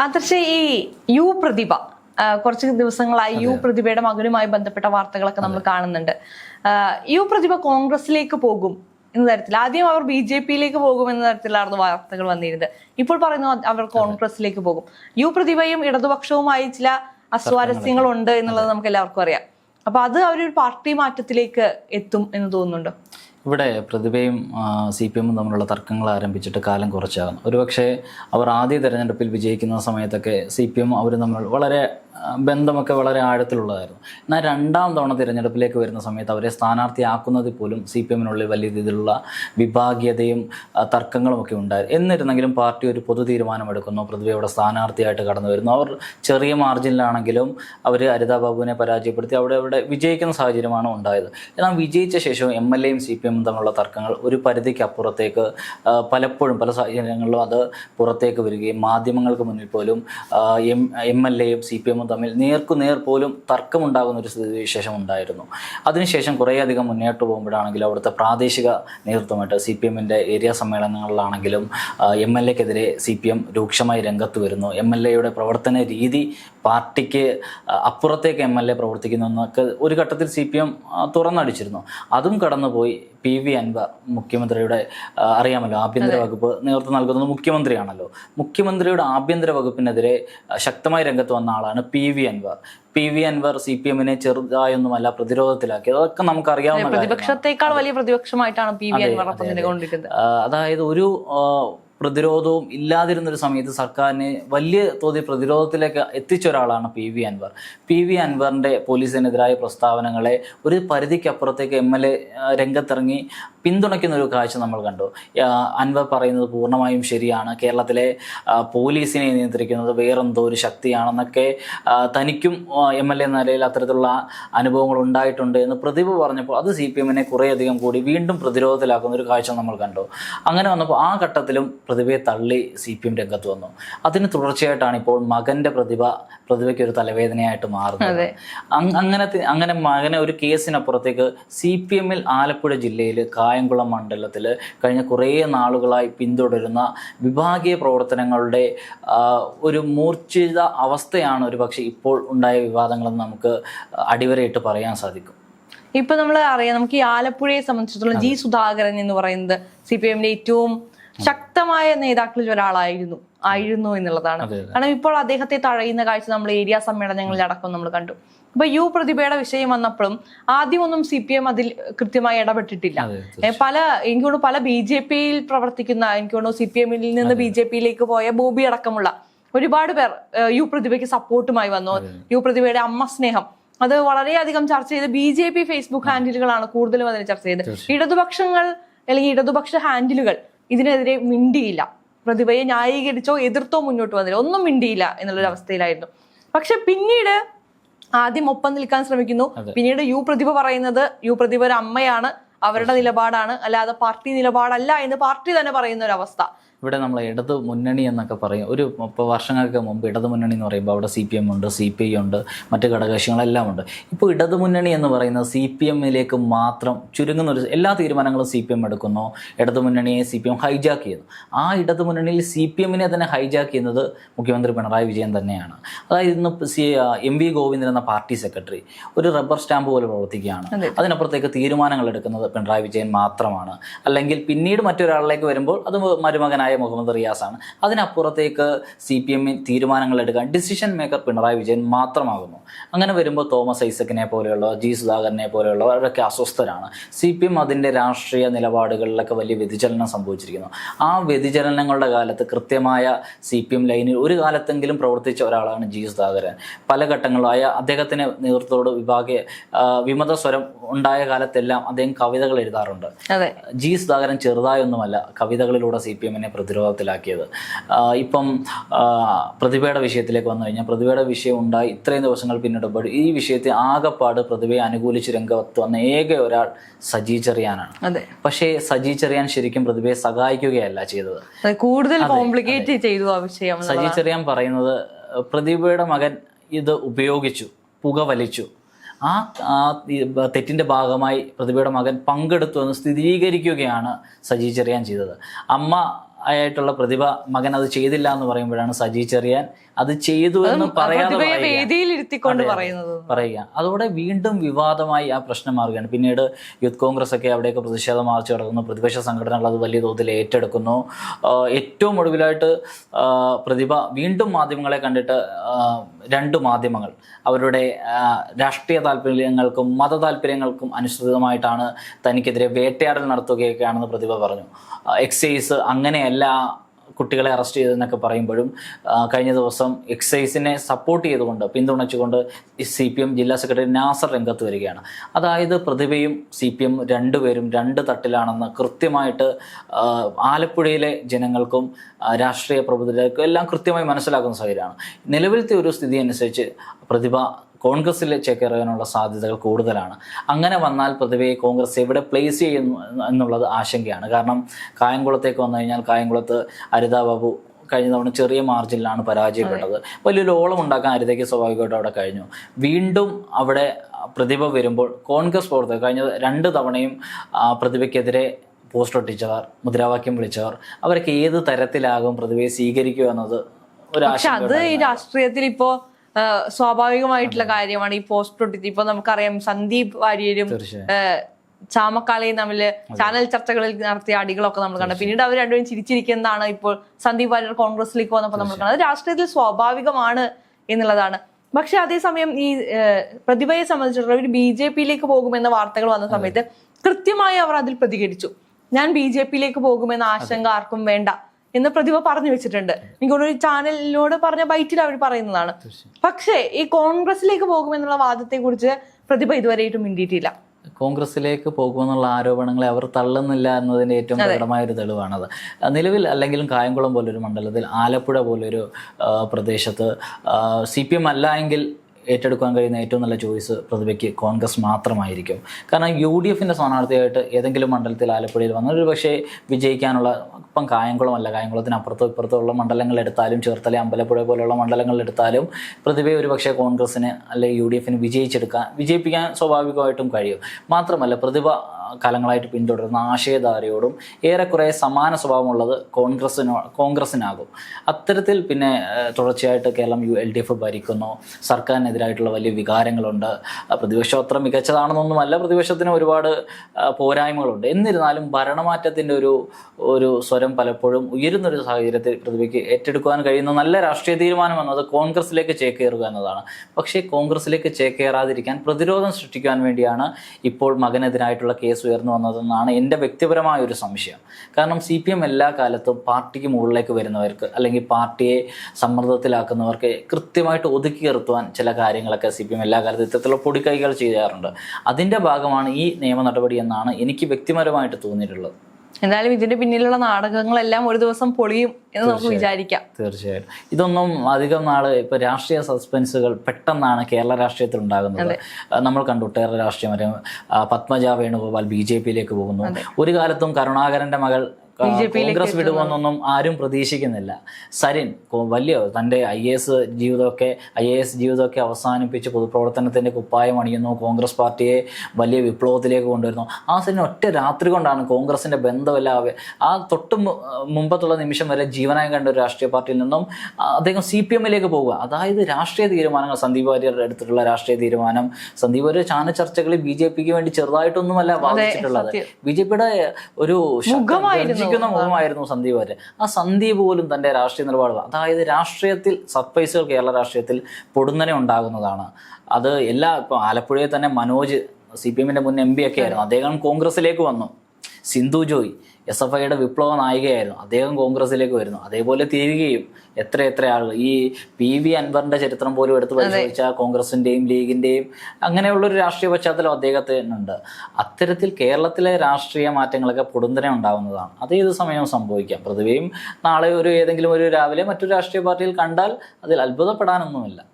ആദർശ ഈ യു പ്രതിഭ കുറച്ച് ദിവസങ്ങളായി യു പ്രതിഭയുടെ മകനുമായി ബന്ധപ്പെട്ട വാർത്തകളൊക്കെ നമ്മൾ കാണുന്നുണ്ട്. യു പ്രതിഭ കോൺഗ്രസിലേക്ക് പോകും എന്ന തരത്തിൽ ആദ്യം അവർ ബി ജെ പിയിലേക്ക് പോകും എന്ന തരത്തിലായിരുന്നു വാർത്തകൾ വന്നിരുന്നത്. ഇപ്പോൾ പറയുന്നു അവർ കോൺഗ്രസിലേക്ക് പോകും. യു പ്രതിഭയും ഇടതുപക്ഷവുമായി ചില അസ്വാരസ്യങ്ങളുണ്ട് എന്നുള്ളത് നമുക്ക് എല്ലാവർക്കും അറിയാം. അപ്പൊ അത് അവരൊരു പാർട്ടി മാറ്റത്തിലേക്ക് എത്തും എന്ന് തോന്നുന്നുണ്ടോ? ഇവിടെ പ്രതിഭയും സി പി എമ്മും തമ്മിലുള്ള തർക്കങ്ങൾ ആരംഭിച്ചിട്ട് കാലം കുറച്ചാകുന്നു. ഒരുപക്ഷെ അവർ ആദ്യ തെരഞ്ഞെടുപ്പിൽ വിജയിക്കുന്ന സമയത്തൊക്കെ സി പി എം അവർ തമ്മിൽ വളരെ ബന്ധമൊക്കെ വളരെ ആഴത്തിലുള്ളതായിരുന്നു. എന്നാൽ രണ്ടാം തവണ തിരഞ്ഞെടുപ്പിലേക്ക് വരുന്ന സമയത്ത് അവരെ സ്ഥാനാർത്ഥിയാക്കുന്നതിൽ പോലും സി പി എമ്മിനുള്ളിൽ വലിയ രീതിയിലുള്ള വിഭാഗീയതയും തർക്കങ്ങളും ഒക്കെ ഉണ്ടായി. എന്നിരുന്നെങ്കിലും പാർട്ടി ഒരു പൊതു തീരുമാനമെടുക്കുന്നു പ്രതിഭയുടെ സ്ഥാനാർത്ഥിയായിട്ട് കടന്നു വരുന്നു. അവർ ചെറിയ മാർജിനിലാണെങ്കിലും അവർ അരിതാ ബാബുവിനെ പരാജയപ്പെടുത്തി അവിടെ അവിടെ വിജയിക്കുന്ന സാഹചര്യമാണ് ഉണ്ടായത്. എന്നാൽ വിജയിച്ച ശേഷം എം എൽ എയും സി പി എമ്മും തമ്മിലുള്ള തർക്കങ്ങൾ ഒരു പരിധിക്ക് അപ്പുറത്തേക്ക് പലപ്പോഴും പല സാഹചര്യങ്ങളിലും അത് പുറത്തേക്ക് വരികയും മാധ്യമങ്ങൾക്ക് മുന്നിൽ പോലും എം എം എൽ എയും സി പി എമ്മും തമ്മിൽ നേർക്കുനേർ പോലും തർക്കമുണ്ടാകുന്ന ഒരു സ്ഥിതിവിശേഷം ഉണ്ടായിരുന്നു. അതിനുശേഷം കുറേയധികം മുന്നോട്ട് പോകുമ്പോഴാണെങ്കിലും അവിടുത്തെ പ്രാദേശിക നേതൃത്വമായിട്ട് സി പി എമ്മിന്റെ ഏരിയ സമ്മേളനങ്ങളിലാണെങ്കിലും എം എൽ എക്കെതിരെ സി പി എം രൂക്ഷമായി രംഗത്ത് വരുന്നു. എം എൽ എയുടെ പ്രവർത്തന രീതി പാർട്ടിക്ക് അപ്പുറത്തേക്ക് എം എൽ എ പ്രവർത്തിക്കുന്നു എന്നൊക്കെ ഒരു ഘട്ടത്തിൽ സി പി എം തുറന്നടിച്ചിരുന്നു. അതും കടന്നുപോയി. പി വി അൻവർ മുഖ്യമന്ത്രിയുടെ അറിയാമല്ലോ ആഭ്യന്തര വകുപ്പ് നേതൃത്വം നൽകുന്നത് മുഖ്യമന്ത്രിയാണല്ലോ. മുഖ്യമന്ത്രിയുടെ ആഭ്യന്തര വകുപ്പിനെതിരെ ശക്തമായി രംഗത്ത് വന്ന ആളാണ് P V Anwar P V Anwar C P എമ്മിനെ ചെറുതായൊന്നുമല്ല പ്രതിരോധത്തിലാക്കി. അതൊക്കെ നമുക്ക് അറിയാവുന്ന പ്രതിപക്ഷത്തെക്കാൾ വലിയ പ്രതിപക്ഷമായിട്ടാണ് പി വി അൻവർ അതായത് ഒരു പ്രതിരോധവും ഇല്ലാതിരുന്ന ഒരു സമയത്ത് സർക്കാരിനെ വലിയ തോതിൽ പ്രതിരോധത്തിലേക്ക് എത്തിച്ച ഒരാളാണ് P V Anvar. P V അൻവറിന്റെ പോലീസിനെതിരായ പ്രസ്താവനകളെ ഒരു പരിധിക്കപ്പുറത്തേക്ക് എം എൽ എ രംഗത്തിറങ്ങി പിന്തുണയ്ക്കുന്ന ഒരു കാഴ്ച നമ്മൾ കണ്ടു. അൻവർ പറയുന്നത് പൂർണമായും ശരിയാണ്. കേരളത്തിലെ പോലീസിനെ നിയന്ത്രിക്കുന്നത് വേറെന്തോ ഒരു ശക്തിയാണെന്നൊക്കെ തനിക്കും എം എൽ എ നിലയിൽ അത്തരത്തിലുള്ള അനുഭവങ്ങൾ ഉണ്ടായിട്ടുണ്ട് എന്ന് പ്രതിഭ പറഞ്ഞപ്പോൾ അത് സി പി എമ്മിനെ കുറേയധികം കൂടി വീണ്ടും പ്രതിരോധത്തിലാക്കുന്ന ഒരു കാഴ്ച നമ്മൾ കണ്ടു. അങ്ങനെ വന്നപ്പോൾ ആ ഘട്ടത്തിലും പ്രതിഭയെ തള്ളി സി പി എം രംഗത്ത് വന്നു. അതിന് തുടർച്ചയായിട്ടാണ് ഇപ്പോൾ മകന്റെ പ്രതിഭ പ്രതിഭയ്ക്ക് ഒരു തലവേദനയായിട്ട് മാറുന്നത്. അങ്ങനെ അങ്ങനെ മകനെ ഒരു കേസിനപ്പുറത്തേക്ക് സി പി എമ്മിൽ ആലപ്പുഴ ജില്ലയിൽ കായംകുളം മണ്ഡലത്തിൽ കഴിഞ്ഞ കുറേ നാളുകളായി പിന്തുടരുന്ന വിഭാഗീയ പ്രവർത്തനങ്ങളുടെ ഒരു മൂർച്ഛിത അവസ്ഥയാണ് ഒരു പക്ഷേ ഇപ്പോൾ ഉണ്ടായ വിവാദങ്ങളെന്ന് നമുക്ക് അടിവരയിട്ട് പറയാൻ സാധിക്കും. ഇപ്പൊ നമ്മൾ അറിയാം നമുക്ക് ഈ ആലപ്പുഴയെ സംബന്ധിച്ചിടത്തോളം ജി സുധാകരൻ എന്ന് പറയുന്നത് സി പി എമ്മിന്റെ ഏറ്റവും ശക്തമായ നേതാക്കളിൽ ഒരാളായിരുന്നു ആയിരുന്നു എന്നുള്ളതാണ്. കാരണം ഇപ്പോൾ അദ്ദേഹത്തെ തഴയുന്ന കാഴ്ച നമ്മൾ ഏരിയ സമ്മേളനങ്ങളിൽ അടക്കം നമ്മൾ കണ്ടു. അപ്പൊ യു പ്രതിഭയുടെ വിഷയം വന്നപ്പോഴും ആദ്യമൊന്നും സി പി എം അതിൽ കൃത്യമായി ഇടപെട്ടിട്ടില്ല. പല എനിക്ക് തോന്നുന്നു പല ബി ജെ പിയിൽ പ്രവർത്തിക്കുന്ന എനിക്ക് തോന്നുന്നു സി പി എമ്മിൽ നിന്ന് ബി ജെ പിയിലേക്ക് പോയ ബോബി അടക്കമുള്ള ഒരുപാട് പേർ യു പ്രതിഭയ്ക്ക് സപ്പോർട്ടുമായി വന്നു. യു പ്രതിഭയുടെ അമ്മ സ്നേഹം. അത് വളരെയധികം ചർച്ച ചെയ്ത് ബി ജെ പി ഫേസ്ബുക്ക് ഹാൻഡിലുകളാണ് കൂടുതലും അതിനെ ചർച്ച ചെയ്ത് ഇടതുപക്ഷങ്ങൾ അല്ലെങ്കിൽ ഇടതുപക്ഷ ഹാൻഡിലുകൾ ഇതിനെതിരെ മിണ്ടിയില്ല. പ്രതിഭയെ ന്യായീകരിച്ചോ എതിർത്തോ മുന്നോട്ട് വന്നില്ല. ഒന്നും മിണ്ടിയില്ല എന്നുള്ളൊരു അവസ്ഥയിലായിരുന്നു പക്ഷെ പിന്നീട് ആദ്യം ഒപ്പം നിൽക്കാൻ ശ്രമിക്കുന്നു. പിന്നീട് യു പ്രതിഭ പറയുന്നത് യു പ്രതിഭ ഒരു അമ്മയാണ് അവരുടെ നിലപാടാണ് അല്ലാതെ പാർട്ടി നിലപാടല്ല എന്ന് പാർട്ടി തന്നെ പറയുന്ന ഒരു അവസ്ഥ. ഇവിടെ നമ്മൾ ഇടത് മുന്നണി എന്നൊക്കെ പറയും. ഒരു ഇപ്പോൾ വർഷങ്ങൾക്ക് മുമ്പ് ഇടത് മുന്നണി എന്ന് പറയുമ്പോൾ അവിടെ സി പി എം ഉണ്ട് സി പി ഐ ഉണ്ട് മറ്റ് ഘടകകക്ഷികളെല്ലാം ഉണ്ട്. ഇപ്പോൾ ഇടത് മുന്നണി എന്ന് പറയുന്നത് സി പി എമ്മിലേക്ക് മാത്രം ചുരുങ്ങുന്ന ഒരു എല്ലാ തീരുമാനങ്ങളും സി പി എം എടുക്കുന്നു. ഇടത് മുന്നണിയെ സി പി എം ഹൈജാക്ക് ചെയ്യുന്നു. ആ ഇടത് മുന്നണിയിൽ സി പി എമ്മിനെ തന്നെ ഹൈജാക്ക് ചെയ്യുന്നത് മുഖ്യമന്ത്രി പിണറായി വിജയൻ തന്നെയാണ്. അതായത് ഇന്ന് സി എം വി ഗോവിന്ദൻ എന്ന പാർട്ടി സെക്രട്ടറി ഒരു റബ്ബർ സ്റ്റാമ്പ് പോലെ പ്രവർത്തിക്കുകയാണ്. അതിനപ്പുറത്തേക്ക് തീരുമാനങ്ങൾ എടുക്കുന്നത് പിണറായി വിജയൻ മാത്രമാണ്. അല്ലെങ്കിൽ പിന്നീട് മറ്റൊരാളിലേക്ക് വരുമ്പോൾ അത് മരുമകനായ മുഹമ്മദ് റിയാസാണ്. അതിനപ്പുറത്തേക്ക് സി പി എമ്മിൽ തീരുമാനങ്ങൾ എടുക്കാൻ ഡിസിഷൻ മേക്കർ പിണറായി വിജയൻ മാത്രമാകുന്നു. അങ്ങനെ വരുമ്പോൾ തോമസ് ഐസക്കിനെ പോലെയുള്ള ജി സുധാകരനെ പോലെയുള്ളവരൊക്കെ അസ്വസ്ഥരാണ്. സി പി എം അതിന്റെ രാഷ്ട്രീയ നിലപാടുകളിലൊക്കെ വലിയ വ്യതിചലനം സംഭവിച്ചിരിക്കുന്നു. ആ വ്യതിചലനങ്ങളുടെ കാലത്ത് കൃത്യമായ സി പി എം ലൈനിൽ ഒരു കാലത്തെങ്കിലും പ്രവർത്തിച്ച ഒരാളാണ് ജി സുധാകരൻ. പല ഘട്ടങ്ങളിലായ അദ്ദേഹത്തിന് നേതൃത്വത്തോട് വിഭാഗീയ വിമത സ്വരം ഉണ്ടായ കാലത്തെല്ലാം അദ്ദേഹം കവിതകൾ എഴുതാറുണ്ട്. ജി സുധാകരൻ ചെറുതായൊന്നുമല്ല കവിതകളിലൂടെ സി പി എമ്മിനെ പ്രതിരോധത്തിലാക്കിയത്. ഇപ്പം പ്രതിഭയുടെ വിഷയത്തിലേക്ക് വന്നു കഴിഞ്ഞാൽ പ്രതിഭയുടെ വിഷയം ഉണ്ടായി ഇത്രയും ദിവസങ്ങൾ പിന്നിടുമ്പോൾ ഈ വിഷയത്തെ ആകെപ്പാട് പ്രതിഭയെ അനുകൂലിച്ച് രംഗത്ത് വന്ന ഏക ഒരാൾ സജി ചെറിയാനാണ്. അതെ. പക്ഷേ സജി ചെറിയാൻ ശരിക്കും പ്രതിഭയെ സഹായിക്കുകയല്ല ചെയ്തത്. കൂടുതൽ കോംപ്ലിക്കേറ്റ് ചെയ്തു ആ വിഷയം സജി ചെറിയാൻ പറയുന്നത് പ്രതിഭയുടെ മകൻ ഇത് ഉപയോഗിച്ചു പുകവലിച്ചു. ആ തെറ്റിന്റെ ഭാഗമായി പ്രതിഭയുടെ മകൻ പങ്കെടുത്തു എന്ന് സ്ഥിരീകരിക്കുകയാണ് സജി ചെറിയാൻ ചെയ്തത്. അമ്മ ആയിട്ടുള്ള പ്രതിഭ മകൻ അത് ചെയ്തില്ല എന്ന് പറയുമ്പോഴാണ് സജി ചെറിയാൻ അത് ചെയ്തു എന്ന് പറയാതെ പറയുക. അതോടെ വീണ്ടും വിവാദമായി ആ പ്രശ്നം മാറുകയാണ്. പിന്നീട് യൂത്ത് കോൺഗ്രസ് ഒക്കെ അവിടെയൊക്കെ പ്രതിഷേധം മാർച്ച് നടക്കുന്നു പ്രതിപക്ഷ സംഘടനകൾ അത് വലിയ തോതിൽ ഏറ്റെടുക്കുന്നു. ഏറ്റവും ഒടുവിലായിട്ട് പ്രതിഭ വീണ്ടും മാധ്യമങ്ങളെ കണ്ടിട്ട് രണ്ടു രണ്ട് മാധ്യമങ്ങൾ അവരുടെ രാഷ്ട്രീയ താല്പര്യങ്ങൾക്കും മത താല്പര്യങ്ങൾക്കും അനുസൃതമായിട്ടാണ് തനിക്കെതിരെ വേട്ടയാടൽ നടത്തുകയൊക്കെയാണെന്ന് പ്രതിഭ പറഞ്ഞു. എക്സൈസ് അങ്ങനെയല്ല കുട്ടികളെ അറസ്റ്റ് ചെയ്തെന്നൊക്കെ പറയുമ്പോഴും കഴിഞ്ഞ ദിവസം എക്സൈസിനെ സപ്പോർട്ട് ചെയ്തുകൊണ്ട് പിന്തുണച്ചുകൊണ്ട് സി പി എം ജില്ലാ സെക്രട്ടറി നാസർ രംഗത്ത് വരികയാണ്. അതായത് പ്രതിഭയും സി പി എം രണ്ടുപേരും രണ്ട് തട്ടിലാണെന്ന് കൃത്യമായിട്ട് ആലപ്പുഴയിലെ ജനങ്ങൾക്കും രാഷ്ട്രീയ പ്രബുദ്ധർക്കും എല്ലാം കൃത്യമായി മനസ്സിലാക്കുന്ന സാഹചര്യമാണ്. നിലവിലത്തെ ഒരു സ്ഥിതി അനുസരിച്ച് പ്രതിഭ കോൺഗ്രസിൽ ചേക്കേറാനുള്ള സാധ്യതകൾ കൂടുതലാണ്. അങ്ങനെ വന്നാൽ പൊതുവെ കോൺഗ്രസ് എവിടെ പ്ലേസ് ചെയ്യുന്നു എന്നുള്ളത് ആശങ്കയാണ്. കാരണം കായംകുളത്തേക്ക് വന്നു കഴിഞ്ഞാൽ കായംകുളത്ത് അരിതാ ബാബു കഴിഞ്ഞ തവണ ചെറിയ മാർജിനിലാണ് പരാജയപ്പെട്ടത്. വലിയൊരു ഓളം ഉണ്ടാക്കാൻ അരിതയ്ക്ക് സ്വാഭാവികമായിട്ടും അവിടെ കഴിഞ്ഞു. വീണ്ടും അവിടെ പ്രതിഭ വരുമ്പോൾ കോൺഗ്രസ് പ്രവർത്തകർ കഴിഞ്ഞ രണ്ട് തവണയും പ്രതിഭയ്ക്കെതിരെ പോസ്റ്റർ ഒട്ടിച്ചവർ മുദ്രാവാക്യം വിളിച്ചവർ അവരൊക്കെ ഏത് തരത്തിലാകും പ്രതിഭയെ സ്വീകരിക്കുക എന്നത് ഒരു അത് ഈ രാഷ്ട്രീയത്തിൽ ഇപ്പോ ആ, സ്വാഭാവികമായിട്ടുള്ള കാര്യമാണ് ഈ പോസ്റ്റ് പ്രൊട്ടിത്തി ഇപ്പൊ നമുക്കറിയാം സന്ദീപ് വാര്യരും ചാമക്കാളയും തമ്മിൽ ചാനൽ ചർച്ചകളിൽ നടത്തിയ അടികളൊക്കെ നമ്മൾ കണ്ടു. പിന്നീട് അവർ രണ്ടുപേരും ചിരിച്ചിരിക്കുന്നതാണ് ഇപ്പോൾ സന്ദീപ് വാര്യർ കോൺഗ്രസിലേക്ക് വന്നപ്പോൾ നമ്മൾ കണ്ടത്. അത് രാഷ്ട്രീയത്തിൽ സ്വാഭാവികമാണ് എന്നുള്ളതാണ്. പക്ഷെ അതേസമയം ഈ പ്രതിഭയെ സംബന്ധിച്ചിടത്തോളം ഒരു ബി ജെ പിയിലേക്ക് പോകുമെന്ന വാർത്തകൾ വന്ന സമയത്ത് കൃത്യമായി അവർ അതിൽ പ്രതികരിച്ചു. ഞാൻ ബി ജെ പിയിലേക്ക് പോകുമെന്ന ആശങ്ക ആർക്കും വേണ്ട. എന്ന് പ്രതിഭ പറഞ്ഞു വെച്ചിട്ടുണ്ട്. എനിക്ക് ഒരു ചാനലിനോട് പറഞ്ഞ ബൈറ്റിൽ അവർ പറയുന്നതാണ്. പക്ഷേ ഈ കോൺഗ്രസിലേക്ക് പോകുമെന്നുള്ള വാദത്തെ കുറിച്ച് പ്രതിഭ ഇതുവരെയായിട്ടും മിണ്ടിയിട്ടില്ല. കോൺഗ്രസിലേക്ക് പോകുമെന്നുള്ള ആരോപണങ്ങളെ അവർ തള്ളുന്നില്ല എന്നതിന്റെ ഏറ്റവും പ്രകടമായ ഒരു തെളിവാണത്. നിലവിൽ അല്ലെങ്കിലും കായംകുളം പോലൊരു മണ്ഡലത്തിൽ ആലപ്പുഴ പോലൊരു പ്രദേശത്ത് സി പി എം അല്ല എങ്കിൽ ഏറ്റെടുക്കാൻ കഴിയുന്ന ഏറ്റവും നല്ല ചോയ്സ് പ്രതിഭയ്ക്ക് കോൺഗ്രസ് മാത്രമായിരിക്കും. കാരണം യു ഡി എഫിന്റെ സ്ഥാനാർത്ഥിയായിട്ട് ഏതെങ്കിലും മണ്ഡലത്തിൽ ആലപ്പുഴയിൽ വന്ന ഒരു പക്ഷേ വിജയിക്കാനുള്ള ഇപ്പം കായംകുളത്തിന് അപ്പുറത്തോ ഇപ്പുറത്തോ ഉള്ള മണ്ഡലങ്ങൾ എടുത്താലും ചേർത്തല അമ്പലപ്പുഴ പോലുള്ള മണ്ഡലങ്ങൾ എടുത്താലും പ്രതിഭയെ ഒരു പക്ഷേ കോൺഗ്രസ്സിന് അല്ലെങ്കിൽ യു ഡി എഫിന് വിജയിച്ചെടുക്കാൻ വിജയിപ്പിക്കാൻ സ്വാഭാവികമായിട്ടും കഴിയും. മാത്രമല്ല പ്രതിഭ കാലങ്ങളായിട്ട് പിന്തുടരുന്ന ആശയധാരയോടും ഏറെക്കുറെ സമാന സ്വഭാവമുള്ളത് കോൺഗ്രസ്സിനോ കോൺഗ്രസ്സിനാകും. അത്തരത്തിൽ പിന്നെ തുടർച്ചയായിട്ട് Keralam U L D F ഭരിക്കുന്നു. സർക്കാരിനെതിരായിട്ടുള്ള വലിയ വികാരങ്ങളുണ്ട്. പ്രതിപക്ഷം അത്ര മികച്ചതാണെന്നൊന്നുമല്ല പ്രതിപക്ഷത്തിന് ഒരുപാട് പോരായ്മകളുണ്ട്. എന്നിരുന്നാലും ഭരണമാറ്റത്തിന്റെ ഒരു ഒരു സ്വരം പലപ്പോഴും ഉയരുന്നൊരു സാഹചര്യത്തിൽ പ്രതിഭയ്ക്ക് ഏറ്റെടുക്കുവാൻ കഴിയുന്ന നല്ല രാഷ്ട്രീയ തീരുമാനം എന്നത് കോൺഗ്രസിലേക്ക് ചേക്കേറുക എന്നതാണ്. പക്ഷേ കോൺഗ്രസിലേക്ക് ചേക്കേറാതിരിക്കാൻ പ്രതിരോധം സൃഷ്ടിക്കുവാൻ വേണ്ടിയാണ് ഇപ്പോൾ മകനെതിരായിട്ടുള്ള കേസ് ഉയർന്നു വന്നതെന്നാണ് എന്റെ വ്യക്തിപരമായ ഒരു സംശയം. കാരണം സി പി എം എല്ലാ കാലത്തും പാർട്ടിക്ക് മുകളിലേക്ക് വരുന്നവർക്ക് അല്ലെങ്കിൽ പാർട്ടിയെ സമ്മർദ്ദത്തിലാക്കുന്നവർക്ക് കൃത്യമായിട്ട് ഒതുക്കി നിർത്തുവാൻ ചില കാര്യങ്ങളൊക്കെ സി പി എം എല്ലാ കാലത്തും ഇത്തരത്തിലുള്ള പൊടിക്കൈകൾ ചെയ്യാറുണ്ട്. അതിന്റെ ഭാഗമാണ് ഈ നിയമ നടപടി എന്നാണ് എനിക്ക് വ്യക്തിപരമായിട്ട് തോന്നിയിട്ടുള്ളത്. എന്തായാലും ഇതിന്റെ പിന്നിലുള്ള നാടകങ്ങളെല്ലാം ഒരു ദിവസം പൊളിയും എന്ന് നമുക്ക് വിചാരിക്കാം. തീർച്ചയായും. ഇതൊന്നും അധികം നാൾ ഇപ്പൊ രാഷ്ട്രീയ സസ്പെൻസുകൾ പെട്ടെന്നാണ് കേരള രാഷ്ട്രീയത്തിൽ ഉണ്ടാകുന്നത്. നമ്മൾ കണ്ടു ഒട്ടേറെ രാഷ്ട്രീയം പത്മജ വേണുഗോപാൽ ബി ജെ പിയിലേക്ക് പോകുന്നു. ഒരു കാലത്തും കരുണാകരന്റെ മകൾ കോൺഗ്രസ് വിടുമെന്നൊന്നും ആരും പ്രതീക്ഷിക്കുന്നില്ല. സരിൻ വലിയ തന്റെ ഐ എ എസ് ജീവിതമൊക്കെ ഐ എ എസ് ജീവിതമൊക്കെ അവസാനിപ്പിച്ച് പൊതുപ്രവർത്തനത്തിന്റെ കുപ്പായം അണിയുന്നു. കോൺഗ്രസ് പാർട്ടിയെ വലിയ വിപ്ലവത്തിലേക്ക് കൊണ്ടുവരുന്നു. ആ സരിൻ ഒറ്റ രാത്രി കൊണ്ടാണ് കോൺഗ്രസിന്റെ ബന്ധമെല്ലാം ആ തൊട്ട് മുമ്പത്തുള്ള നിമിഷം വരെ ജീവനായി കണ്ട ഒരു രാഷ്ട്രീയ പാർട്ടിയിൽ നിന്നും അദ്ദേഹം സി പി എമ്മിലേക്ക് പോവുക. അതായത് രാഷ്ട്രീയ തീരുമാനങ്ങൾ സന്ദീപ് വാര്യരുടെ എടുത്തിട്ടുള്ള രാഷ്ട്രീയ തീരുമാനം സന്ദീപ് വാര്യർ ചാന ചർച്ചകളിൽ ബി ജെ പിക്ക് വേണ്ടി ചെറുതായിട്ടൊന്നുമല്ല വാദിച്ചിട്ടുള്ളത്. ബി ജെ പിയുടെ ഒരു ശക്തൻ മുഖമായിരുന്നു. സന്ദീപ് വാര്യർ. ആ സന്ദീപ് പോലും തന്റെ രാഷ്ട്രീയ നിലപാട് അതായത് രാഷ്ട്രീയത്തിൽ സർപ്രൈസുകൾ കേരള രാഷ്ട്രീയത്തിൽ പൊടുന്നനെ ഉണ്ടാകുന്നതാണ്. അത് എല്ലാ ഇപ്പോൾ ആലപ്പുഴയിൽ തന്നെ മനോജ് സി പി എമ്മിന്റെ മുൻ എം പി ഒക്കെ ആയിരുന്നു. അദ്ദേഹം കോൺഗ്രസിലേക്ക് വന്നു. സിന്ധു ജോയ് എസ് എഫ് ഐയുടെ വിപ്ലവ നായികയായിരുന്നു. അദ്ദേഹം കോൺഗ്രസിലേക്ക് വരുന്നു. അതേപോലെ തിരികെയും എത്ര എത്ര ആളുകൾ. ഈ പി വി അൻവറിന്റെ ചരിത്രം പോലും എടുത്ത് പരിശോധിച്ചാൽ കോൺഗ്രസിന്റെയും ലീഗിന്റെയും അങ്ങനെയുള്ളൊരു രാഷ്ട്രീയ പശ്ചാത്തലം അദ്ദേഹത്തിനുണ്ട് അത്തരത്തിൽ കേരളത്തിലെ രാഷ്ട്രീയ മാറ്റങ്ങളൊക്കെ പൊടുന്നനെ ഉണ്ടാവുന്നതാണ്. അത് ഏത് സമയവും സംഭവിക്കാം. പ്രതിഭയും നാളെ ഒരു ഏതെങ്കിലും ഒരു രാവിലെ മറ്റൊരു രാഷ്ട്രീയ പാർട്ടിയിൽ കണ്ടാൽ അതിൽ അത്ഭുതപ്പെടാനൊന്നുമില്ല.